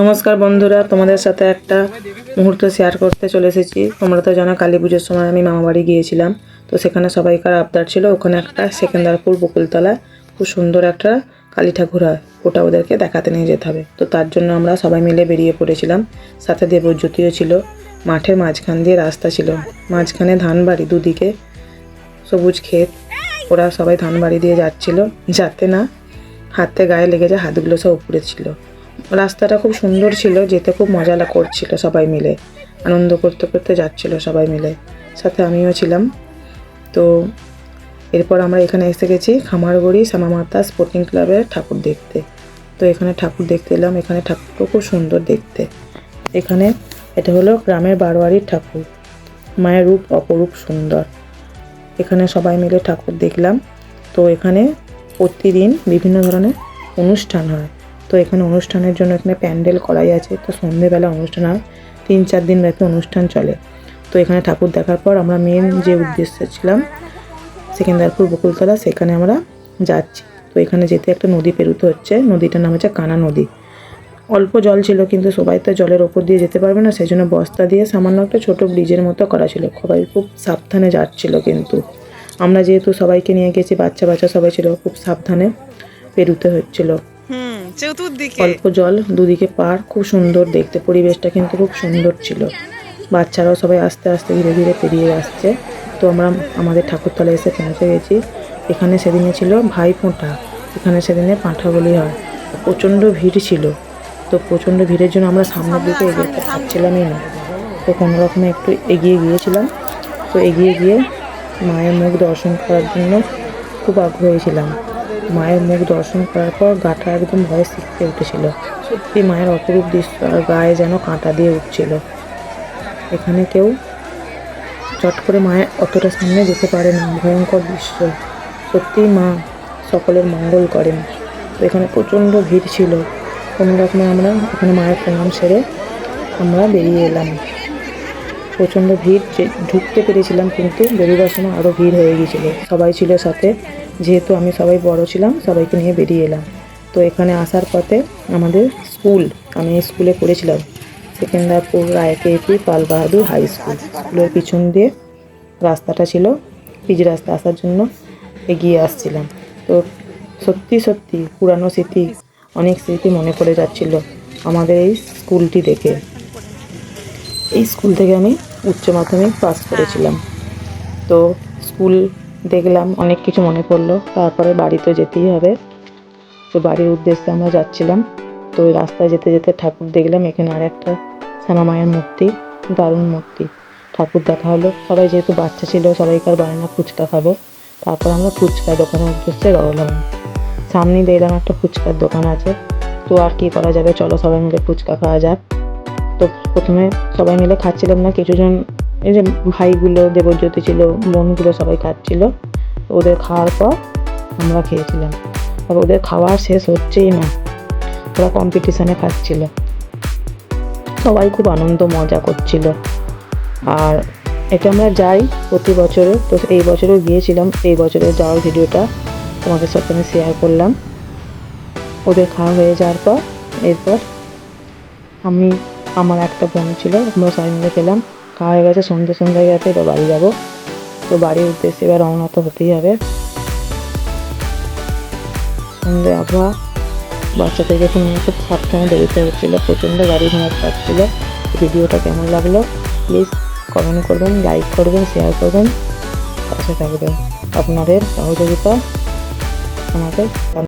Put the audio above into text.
নমস্কার বন্ধুরা, তোমাদের সাথে একটা মুহূর্ত শেয়ার করতে চলে এসেছি। তোমরা তো জানো, কালী পুজোর সময় আমি মামাবাড়ি গিয়েছিলাম। তো সেখানে সবাইকার আবদার ছিল, ওখানে একটা সেকেন্দারপুর বকুলতলা, খুব সুন্দর একটা কালী ঠাকুর হয়, ওটা ওদেরকে দেখাতে নিয়ে যেতে হবে। তো তার জন্য আমরা সবাই মিলে বেরিয়ে পড়েছিলাম। সাথে দেবজ্যোতিও ছিল, মাঠের মাঝখান দিয়ে রাস্তা ছিল। মাঝখানে ধান বাড়ি দুদিকে, সবুজ ক্ষেত, ওরা সবাই ধান বাড়ি দিয়ে যাচ্ছিল। যাতে না হাতে গায়ে লেগে যায়, হাতগুলো সব উপরে ছিল। রাস্তাটা খুব সুন্দর ছিল, যেতে খুব মজা করছিল সবাই মিলে। আনন্দ করতে করতে যাচ্ছিল সবাই মিলে। সাথে আমিও ছিলাম। তো এরপর আমরা এখানে এসে গেছি খামারগড়ি শ্যামামাতা স্পোর্টিং ক্লাবের ঠাকুর দেখতে। তো এখানে ঠাকুর দেখতে এলাম। এখানে ঠাকুরটা খুব সুন্দর দেখতে। এখানে এটা হলো গ্রামের বারোয়ারির ঠাকুর। মায়ের রূপ অপরূপ সুন্দর। এখানে সবাই মিলে ঠাকুর দেখলাম। তো এখানে প্রতিদিন বিভিন্ন ধরনের অনুষ্ঠান হয়। তো এখানে অনুষ্ঠানের জন্য এখানে প্যান্ডেল করাই আছে। তো সন্ধেবেলা অনুষ্ঠান হয়, তিন চার দিন ব্যাপী অনুষ্ঠান চলে। তো এখানে ঠাকুর দেখার পর আমরা মেন যে উদ্দেশ্যে ছিলাম, সেকেন্দারপুর বকুলতলা, সেখানে আমরা যাচ্ছি। তো এখানে যেতে একটা নদী পেরোতে হচ্ছে, নদীটার নাম হচ্ছে কানা নদী। অল্প জল ছিল কিন্তু সবাই তো জলের ওপর দিয়ে যেতে পারবে না সেই জন্য বস্তা দিয়ে সামান্য একটা ছোটো ব্রিজের মতো করা ছিল। সবাই খুব সাবধানে যাচ্ছিল কিন্তু। আমরা যেহেতু সবাইকে নিয়ে গেছি বাচ্চা বাচ্চা সবাই ছিল, খুব সাবধানে পেরুতে হচ্ছিল। চতুর্দিকে। অল্প জল দুদিকে পার খুব সুন্দর দেখতে। পরিবেশটা কিন্তু খুব সুন্দর ছিল। বাচ্চারাও সবাই আস্তে আস্তে ধীরে ধীরে পেরিয়ে আসছে। তো আমরা আমাদের ঠাকুরতলায় এসে পৌঁছে গেছি। এখানে সেদিনে ছিল ভাই ফোঁটা। এখানে সেদিনে পাঁঠা বলি হয়। প্রচণ্ড ভিড় ছিল। তো প্রচণ্ড ভিড়ের জন্য আমরা সামনের দিকে এগোতে পারছিলামই না। তো কোনো রকমে একটু এগিয়ে গিয়েছিলাম। তো এগিয়ে গিয়ে মায়ের মুখ দর্শন করার জন্য খুব আগ্রহী ছিলাম। মায়ের মুখ দর্শন করার পর গাটা একদম ভয়ে শিখতে উঠেছিল। সত্যি মায়ের অপরূপ দৃশ্য আর গায়ে যেন কাঁটা দিয়ে উঠছিল। এখানে কেউ চট করে মায়ের অতটা সামনে যেতে পারে না, ভয়ঙ্কর দৃশ্য। সত্যিই মা সকলের মঙ্গল করেন। এখানে প্রচণ্ড ভিড় ছিল। কোনো রকমে আমরা এখানে মায়ের প্রণাম সেরে আমরা বেরিয়ে এলাম। প্রচণ্ড ভিড় ঢুকতে পেরেছিলাম কিন্তু বেরোবার সময় আরও ভিড় হয়ে গিয়েছিল। সবাই ছিল সাথে, যেহেতু আমি সবাই বড় ছিলাম, সবাইকে নিয়ে বেরিয়ে এলাম। তো এখানে আসার পথে আমাদের স্কুল, আমি স্কুলে পড়েছিলাম। Sekendarpur Roy K P Pal Bahadur high school. স্কুলের পিছন দিয়ে রাস্তাটা ছিল, পিচ রাস্তা আসার জন্য এগিয়ে আসছিলাম। তো সত্যি সত্যি পুরানো স্মৃতি, অনেক স্মৃতি মনে পড়ে যাচ্ছিল আমাদের এই স্কুলটি দেখে। এই স্কুল থেকে আমি উচ্চ মাধ্যমিক পাস করেছিলাম। তো স্কুল দেখলাম অনেক কিছু মনে পড়ল। তারপরে বাড়িতে যেতেই হবে। তো বাড়ির উদ্দেশ্যে আমরা যাচ্ছিলাম। তো ওই রাস্তায় যেতে যেতে ঠাকুর দেখলাম এখানে আর একটা শ্যামা মায়ের মূর্তি দারুণ মূর্তি। ঠাকুর দেখা হলো। সবাই যেহেতু বাচ্চা ছিল সবাইকার বায়না ফুচকা খাব। তারপর আমরা ফুচকা দোকানের উদ্দেশ্যে রওনা। হলাম সামনেই দেখলাম একটা ফুচকার দোকান আছে। তো আর কি করা যাবে? চলো সবাই মিলে ফুচকা খাওয়া যাক। তো প্রথমে সবাই মিলে খাচ্ছিলাম না কিছুজন এই যে ভাইগুলো, দেবজ্যোতি ছিল, বোনগুলো সবাই খাচ্ছিল। ওদের খাওয়ার পর আমরা খেয়েছিলাম। আর ওদের খাওয়া শেষ হচ্ছেই না। ওরা কম্পিটিশানে খাচ্ছিল। সবাই খুব আনন্দ, মজা করছিল। আর এটা আমরা যাই প্রতি বছরে। তো এই বছরেও গিয়েছিলাম। এই বছরে যাওয়ার ভিডিওটা তোমাদের সাথে আমি শেয়ার করলাম। ওদের খাওয়া হয়ে যাওয়ার পর, এরপর আমি আমার একটা বোন ছিল, আমরা সবাই মিলে খেলাম, খাওয়া হয়ে গেছে, সন্ধ্যে সন্ধ্যে হয়ে গেছে এবার বাড়ি যাব। তো বাড়ির উদ্দেশ্যে এবার রওনা তো হতেই হবে। সন্ধ্যে আবহাওয়া বাচ্চা থেকে কোনো খুব সাবধানে বেরোতে হচ্ছিল প্রচণ্ড গাড়ি ঘোড়া পাচ্ছিল ভিডিওটা কেমন লাগল প্লিজ কমেন্ট করবেন লাইক করবেন শেয়ার করবেন, পাশে থাকবেন। আপনাদের সহযোগিতা আমাদের